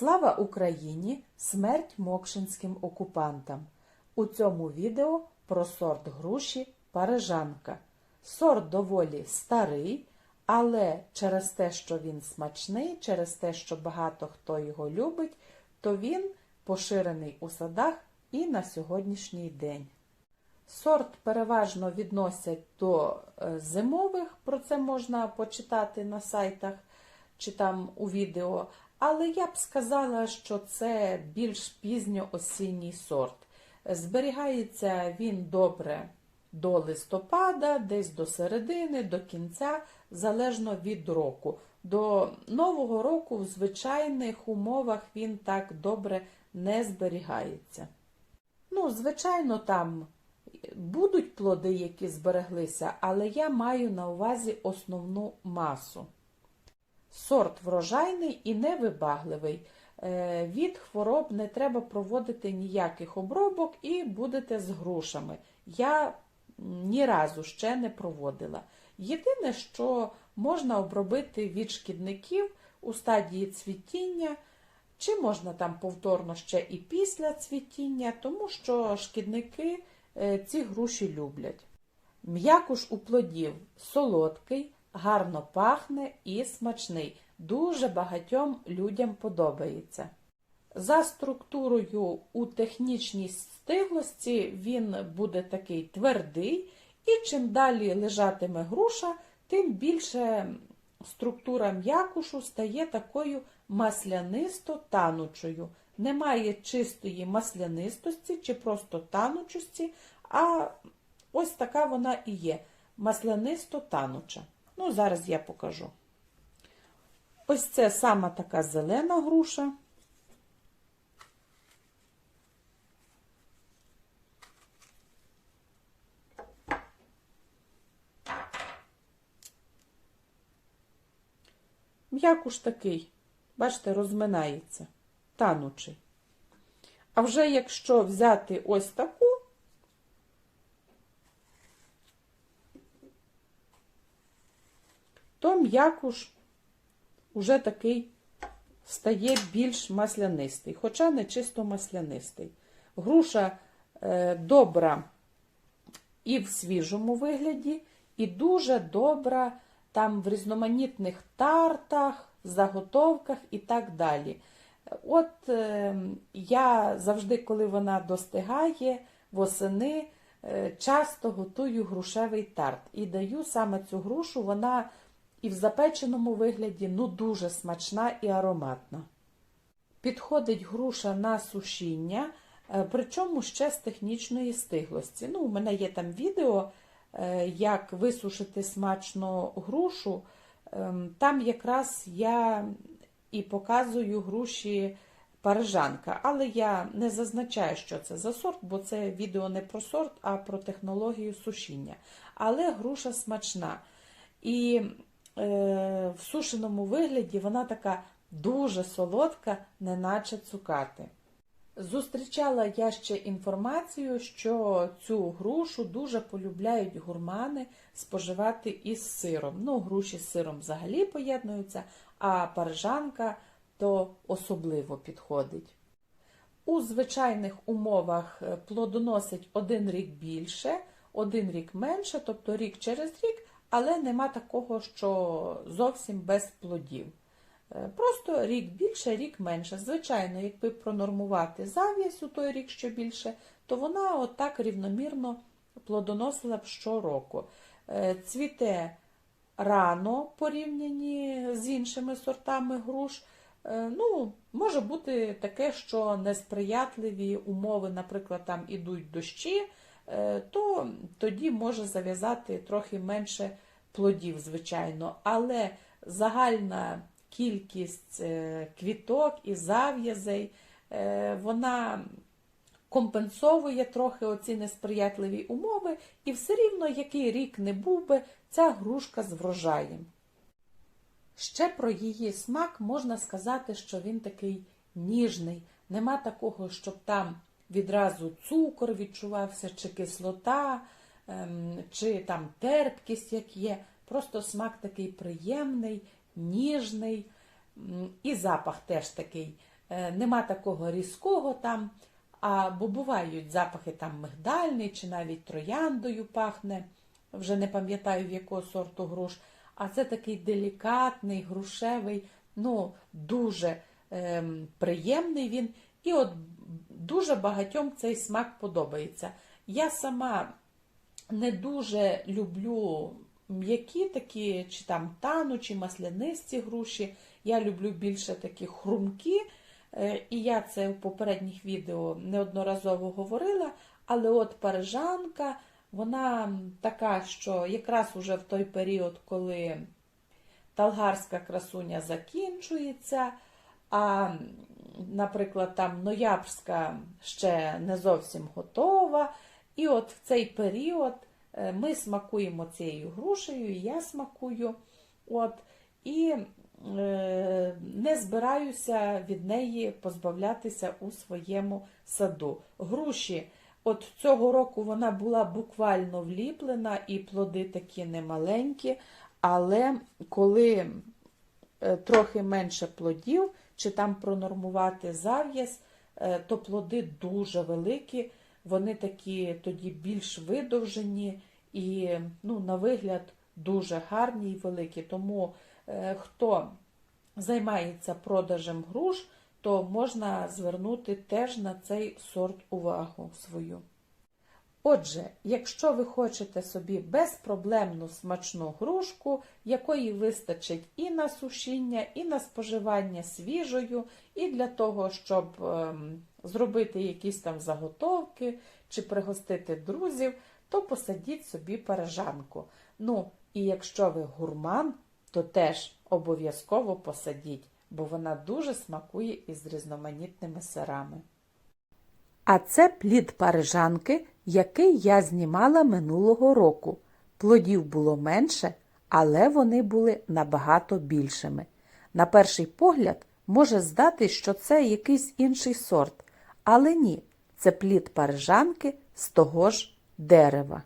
Слава Україні! Смерть мокшинським окупантам! У цьому відео про сорт груші парижанка. Сорт доволі старий, але через те, що він смачний, через те, що багато хто його любить, то він поширений у садах і на сьогоднішній день. Сорт переважно відносять до е, зимових, про це можна почитати на сайтах чи там у відео, але я б сказала, що це більш пізньоосінній сорт. Зберігається він добре до листопада, десь до середини, до кінця, залежно від року. До Нового року в звичайних умовах він так добре не зберігається. Ну, звичайно, там будуть плоди, які збереглися, але я маю на увазі основну масу. Сорт врожайний і невибагливий. Е, Від хвороб не треба проводити ніяких обробок і будете з грушами. Я ні разу ще не проводила. Єдине, що можна обробити від шкідників у стадії цвітіння, чи можна там повторно ще і після цвітіння, тому що шкідники е, ці груші люблять. М'якуш у плодів солодкий, гарно пахне і смачний. Дуже багатьом людям подобається. За структурою у технічній стиглості він буде такий твердий, і чим далі лежатиме груша, тим більше структура м'якушу стає такою маслянисто-танучою. Немає чистої маслянистості чи просто танучості, а ось така вона і є маслянисто-тануча. Ну, зараз я покажу. Ось це сама така зелена груша. М'якуш такий, бачите, розминається, танучий. А вже якщо взяти ось таку, то м'якуш уже такий стає більш маслянистий, хоча не чисто маслянистий. Груша е, добра і в свіжому вигляді, і дуже добра там в різноманітних тартах, заготовках і так далі. От е, я завжди, коли вона достигає восени, е, часто готую грушевий тарт і даю саме цю грушу, вона і в запеченому вигляді ну дуже смачна і ароматна. Підходить груша на сушіння, е, причому ще з технічної стиглості. Ну, У мене є там відео, е, як висушити смачно грушу. Ем, Там якраз я і показую груші парижанка, але я не зазначаю, що це за сорт, бо це відео не про сорт, а про технологію сушіння. Але груша смачна. І в сушеному вигляді вона така дуже солодка, неначе цукати. Зустрічала я ще інформацію, що цю грушу дуже полюбляють гурмани споживати із сиром. Ну, груші з сиром взагалі поєднуються, а парижанка то особливо підходить. У звичайних умовах плодоносить один рік більше, один рік менше, тобто рік через рік, але нема такого, що зовсім без плодів. Просто рік більше, рік менше. Звичайно, якби пронормувати зав'язь у той рік що більше, то вона отак рівномірно плодоносила б щороку. Цвіте рано порівняні з іншими сортами груш. Ну, Може бути таке, що несприятливі умови, наприклад, там ідуть дощі, то тоді може зав'язати трохи менше плодів, звичайно. Але загальна кількість квіток і зав'язей, вона компенсовує трохи оці несприятливі умови, і все рівно, який рік не був би, ця грушка з врожаєм. Ще про її смак можна сказати, що він такий ніжний, нема такого, щоб там відразу цукор відчувався, чи кислота, чи там терпкість, як є. Просто смак такий приємний, ніжний, і запах теж такий е, нема такого різкого там, а, бо бувають запахи там мигдальний чи навіть трояндою пахне, вже не пам'ятаю в якого сорту груш. А це такий делікатний, грушевий, ну, дуже ем, приємний він. І от дуже багатьом цей смак подобається. Я сама не дуже люблю м'які такі, чи там тану, чи маслянисті груші. Я люблю більше такі хрумкі. Е, І я це в попередніх відео неодноразово говорила. Але от парижанка, вона така, що якраз уже в той період, коли талгарська красуня закінчується, а, наприклад, там ноябрьська ще не зовсім готова. І от в цей період е, ми смакуємо цією грушею, я смакую. От, і е, не збираюся від неї позбавлятися у своєму саду. Груші, от цього року вона була буквально вліплена, і плоди такі немаленькі, але коли е, трохи менше плодів, чи там пронормувати зав'яз, е, то плоди дуже великі, вони такі тоді більш видовжені і ну, на вигляд дуже гарні і великі. Тому е, хто займається продажем груш, то можна звернути теж на цей сорт увагу свою. Отже, якщо ви хочете собі безпроблемну смачну грушку, якої вистачить і на сушіння, і на споживання свіжою, і для того, щоб ем, зробити якісь там заготовки чи пригостити друзів, то посадіть собі парижанку. Ну, і якщо ви гурман, то теж обов'язково посадіть, бо вона дуже смакує із різноманітними сирами. А це плід парижанки, який я знімала минулого року. Плодів було менше, але вони були набагато більшими. На перший погляд може здатись, що це якийсь інший сорт, але ні, це плід парижанки з того ж дерева.